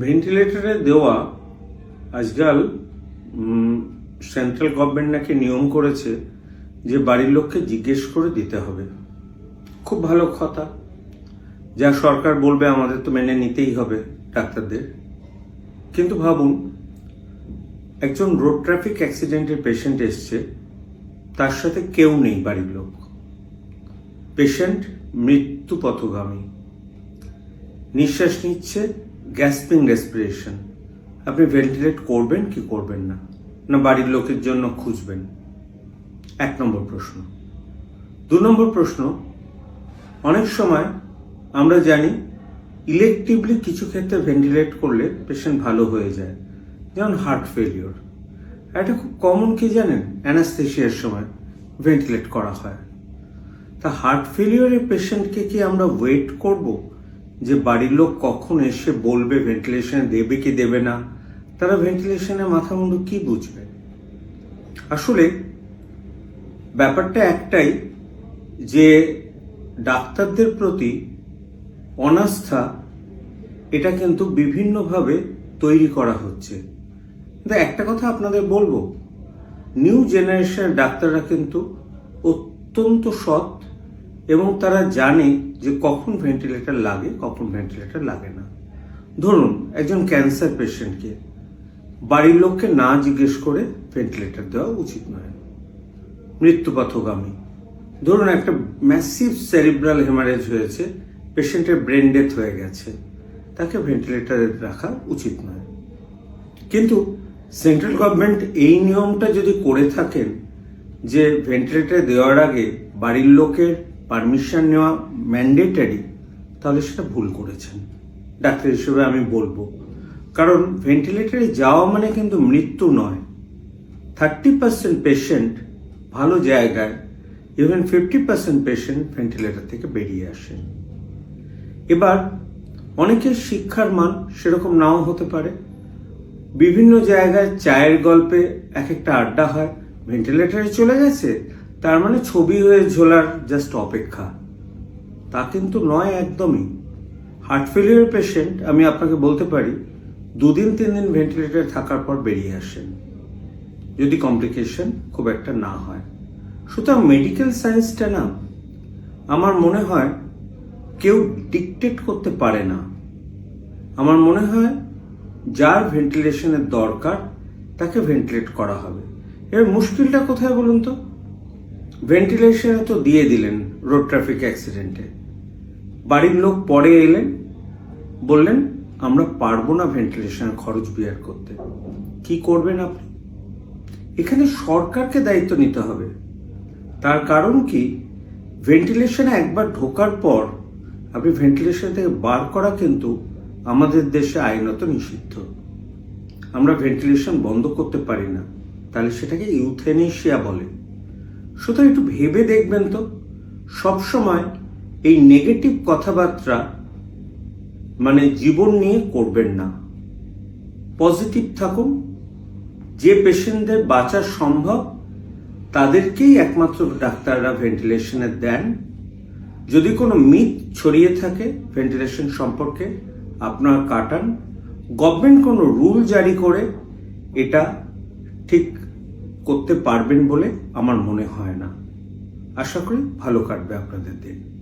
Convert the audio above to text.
ভেন্টিলেটরে দেওয়া আজকাল central government নাকি নিয়ম করেছে যে বাড়ির লোককে জিজ্ঞেস করে দিতে হবে। খুব ভালো কথা। যা সরকার বলবে আমাদের তো মেনে নিতেই হবে ডাক্তারদের। কিন্তু ভাবুন, একজন রোড ট্রাফিক অ্যাক্সিডেন্টের পেশেন্ট এসছে, তার সাথে কেউ নেই বাড়ির লোক। পেশেন্ট মৃত্যু পথগামী নিঃশ্বাস নিচ্ছে গ্যাসপিং রেসপিরেশন আপনি ভেন্টিলেট করবেন কি করবেন না? না বাড়ির লোকের জন্য খুঁজবেন? এক নম্বর প্রশ্ন। দু নম্বর প্রশ্ন, অনেক সময় আমরা জানি ইলেকটিভলি কিছু ক্ষেত্রে ভেন্টিলেট করলে পেশেন্ট ভালো হয়ে যায়, যেমন হার্ট ফেলিওর এটা খুব কমন কি জানেন? অ্যানাস্থেশিয়ার সময় ভেন্টিলেট করা হয়। তা হার্ট ফেলিওরের পেশেন্টকে কি আমরা ওয়েট করব? যে বাড়ির লোক কখন এসে বলবে ভেন্টিলেশনে দেবে কি দেবে না? তারা ভেন্টিলেশনে মাথা মুন্ডু কি বুঝবে? আসলে ব্যাপারটা একটাই যে ডাক্তারদের প্রতি অনাস্থা এটা কিন্তু বিভিন্নভাবে তৈরি করা হচ্ছে। একটা কথা আপনাদের বলব নিউ জেনারেশনের ডাক্তাররা কিন্তু অত্যন্ত সৎ এবং তারা জানে যে কখন ভেন্টিলেটর লাগে, কখন ভেন্টিলেটর লাগে না। ধরুন, একজন ক্যান্সার পেশেন্টকে বাড়ির লোককে না জিজ্ঞেস করে ভেন্টিলেটর দেওয়া উচিত নয়। মৃত্যুপথগামী। ধরুন, একটা ম্যাসিভ সেরিব্রাল হেমারেজ হয়েছে পেশেন্টের ব্রেন ডেথ হয়ে গেছে, তাকে ভেন্টিলেটরে রাখা উচিত নয়। কিন্তু সেন্ট্রাল গভর্নমেন্ট এই নিয়মটা যদি করে থাকেন যে ভেন্টিলেটর দেওয়ার আগে বাড়ির লোকের পারমিশন নেওয়া ম্যান্ডেটারি তাহলে সেটা ভুল করেছেন। ডাক্তার হিসেবে আমি বলব। কারণ ভেন্টিলেটরে যাওয়া মানে কিন্তু মৃত্যু নয়। থার্টি পার্সেন্ট পেশেন্ট ভালো জায়গায় even fifty percent patient ventilator থেকে বেরিয়ে আসে। এবার অনেকের শিক্ষার মান সেরকম নাও হতে পারে। বিভিন্ন জায়গায় চায়ের গল্পে এক একটা আড্ডা হয় ভেন্টিলেটরে চলে গেছে তার মানে ছবি হয়ে ঝোলার জাস্ট অপেক্ষা। তা কিন্তু নয় একদমই। হার্ট ফেলিওর পেশেন্ট আমি আপনাকে বলতে পারি, দুদিন তিন দিন ভেন্টিলেটরে থাকার পর বেরিয়ে আসেন। যদি কমপ্লিকেশন খুব একটা না হয়। সুতরাং মেডিকেল সায়েন্সটা না, আমার মনে হয় কেউ ডিকটেট করতে পারে না। আমার মনে হয় যার ভেন্টিলেশনের দরকার, তাকে ভেন্টিলেট করা হবে। এর মুশকিলটা কোথায় বলুন তো? ভেন্টিলেশনে তো দিয়ে দিলেন রোড ট্রাফিক অ্যাক্সিডেন্টে বাড়ির লোক পরে এলেন, বললেন, আমরা পারব না ভেন্টিলেশনের খরচ বিয়ার করতে। কি করবেন আপনি? এখানে সরকারকে দায়িত্ব নিতে হবে। তার কারণ কি? ভেন্টিলেশনে একবার ঢোকার পর আপনি ভেন্টিলেশন থেকে বার করা কিন্তু আমাদের দেশে আইনত নিষিদ্ধ। আমরা ভেন্টিলেশন বন্ধ করতে পারি না। তাহলে সেটাকে ইউথেনেশিয়া বলে। সুতরাং একটু ভেবে দেখবেন তো, সবসময় এই নেগেটিভ কথাবার্তা মানে জীবন নিয়ে করবেন না। পজিটিভ থাকুন, যে পেশেন্টদের বাঁচা সম্ভব, তাদেরকেই একমাত্র ডাক্তাররা ভেন্টিলেশনে দেন। যদি কোনো মিথ ছড়িয়ে থাকে ভেন্টিলেশন সম্পর্কে, আপনার কাটান। গভর্নমেন্ট কোনো রুল জারি করে, এটা ঠিক করতে পারবেন বলে আমার মনে হয় না। আশা করি ভালো কাটবে আপনাদের দিন।